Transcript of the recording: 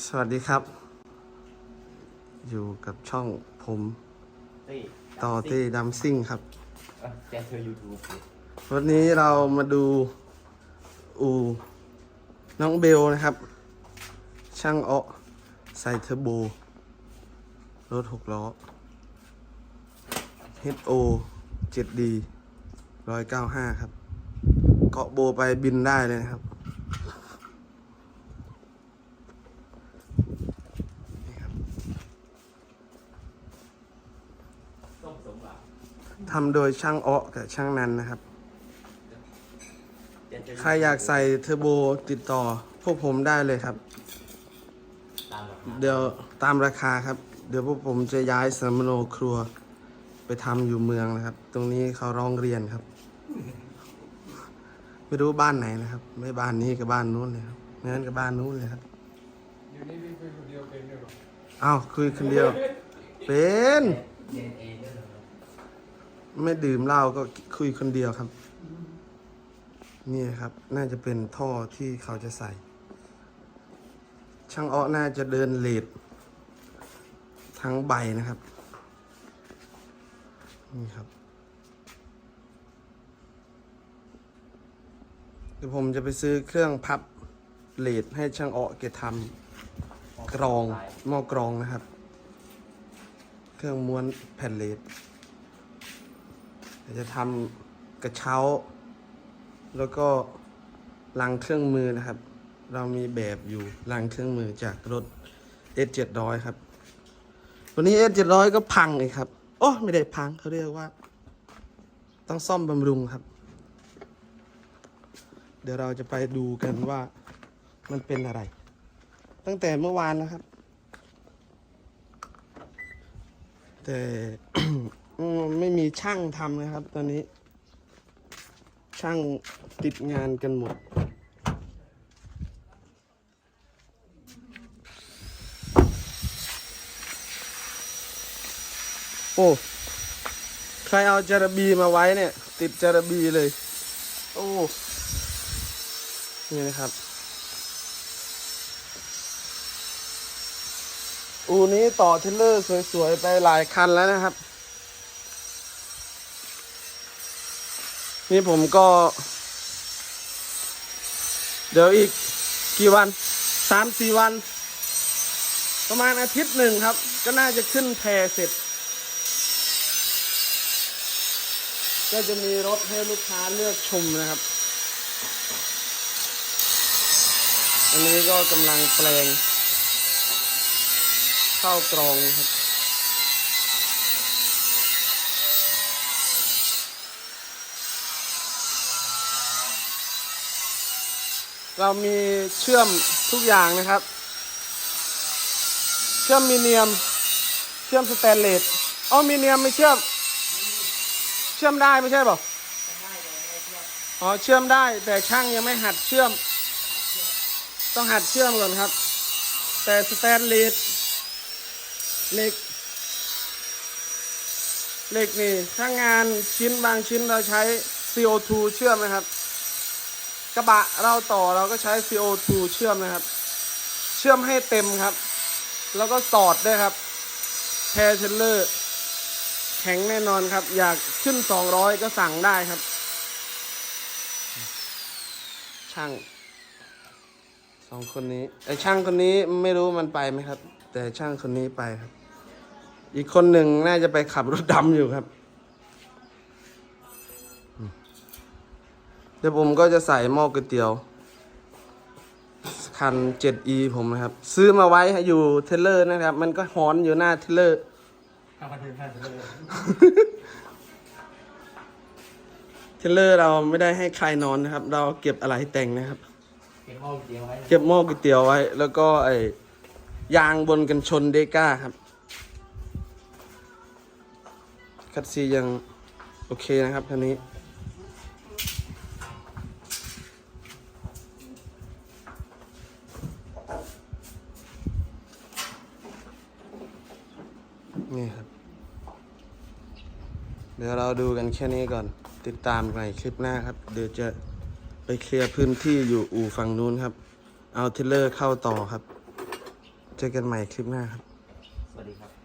สวัสดีครับ อยู่กับช่องผมตี้ต่อที่ดัมซิ่งครับเอ้ยแกเธอยูทูบวันนี้เรามาดู อู น้องเบลนะครับ ช่างเอาะใส่เทอร์โบ รถหกล้อ HO 7D 195 ครับ เกาะโบไปบินได้เลยนะครับ นี่ครับ ส้มสมหวัง ทำโดยช่างเอาะกับช่างนันนะครับแกเธใครอยากใส่เทอร์โบติดต่อพวกผมได้เลยครับตามหลักเดี๋ยวตามราคาครับ เดี๋ยวพวกผมจะย้ายสามโนครัว ไปทำอยู่เมืองนะครับ ตรงนี้เขาร้องเรียนครับ ไม่รู้บ้านไหนนะครับ ไม่บ้านนี้กับบ้านนู้นเลยครับไม่งั้นกับบ้านนู้นเลยครับอยู่นี่พี่คุยคนเดียวเป็นด้วยเหรออ้าวคุยคนเดียว เป็น ไม่ดื่มเหล้าก็คุยคนเดียวครับ นี่ครับ น่าจะเป็นท่อที่เขาจะใส่ ช่างอ้อน่าจะเดินเลดทั้งใบนะครับ นี่ครับ เดี๋ยวผมจะไปซื้อเครื่องพับเลดให้ช่างอ้อแกทำกรองหม้อกรองนะครับ เครื่องม้วนแผ่นเลด จะทำกระเช้า แล้วก็ลังเครื่องมือนะครับ เรามีแบบอยู่ลังเครื่องมือจากรถ S 7 0 0 ครับ วันนี้ S 7 0 0 ก็พังอีกครับ โอ้ไม่ได้พังเขาเรียกว่า ต้องซ่อมบำรุงครับ เดี๋ยวเราจะไปดูกันว่ามันเป็นอะไร ตั้งแต่เมื่อวานนะครับ แต่ ไม่มีช่างทำนะครับ ตอนนี้ ช่างติดงานกันหมด โอ้ใครเอาจาระบีมาไว้เนี่ย ติดจาระบีเลย โอ้นี่นะครับ อูนี้ต่อเทเลอร์สวยๆ ไปหลายคันแล้วนะครับ นี่ผมก็ เดี๋ยวอีกกี่วันสามสี่วัน ประมาณอาทิตย์หนึ่งครับ ก็น่าจะขึ้นแพเสร็จ ก็จะมีรถให้ลูกค้าเลือกชมนะครับ อันนี้ก็กำลังแปลงเข้ากรองครับ เรามีเชื่อมทุกอย่างนะครับ เชื่อมมีเนียม เชื่อมสแตนเลสอ๋อมีเนียมไม่เชื่อม เชื่อมได้ไม่ใช่ปล่าอ๋อเชื่อมได้ แต่ช่างยังไม่หัดเชื่อม ต้องหัดเชื่อมก่อนครับ แต่สแตนเลสเหล็กเหล็กนี่ถ้างานชิ้นบางชิ้นเราใช้ CO2 เชื่อมนะครับ กระบะเราต่อเราก็ใช้ CO2 เชื่อมนะครับ เชื่อมให้เต็มครับ แล้วก็สอดด้วยครับแพรเทเลอร์แข็งแน่นอนครับ อยากขึ้น 200 ก็สั่งได้ครับ ช่างสองคนนี้ไอช่างคนนี้ไม่รู้มันไปไหมครับ แต่ช่างคนนี้ไปครับ อีกคนหนึ่งน่าจะไปขับรถดำอยู่ครับ เดี๋ยวผมก็จะใส่หม้อก๋วยเตี๋ยว คัน 7e ผมนะครับ ซื้อมาไว้ให้อยู่เทเลอร์นะครับ มันก็หอนอยู่หน้าเทเลอร์ เอามาถึงท่านเลยเทเลอร์เราไม่ได้ให้ใครนอนนะครับ เราเก็บอะไรแต่งนะครับ เก็บหม้อเดียวไว้เก็บหม้อก๋วยเตี๋ยวไว้ แล้วก็ไอ้ยางบนกันชนเดก้าครับคัดซียังโอเคนะครับคันนี้ นี่ครับ เดี๋ยวเราดูกันแค่นี้ก่อน ติดตามในคลิปหน้าครับ เดี๋ยวจะไปเคลียร์พื้นที่อยู่อู่ฝั่งนู้นครับ เอาเทรลเลอร์เข้าต่อครับ เจอกันใหม่คลิปหน้าครับ สวัสดีครับ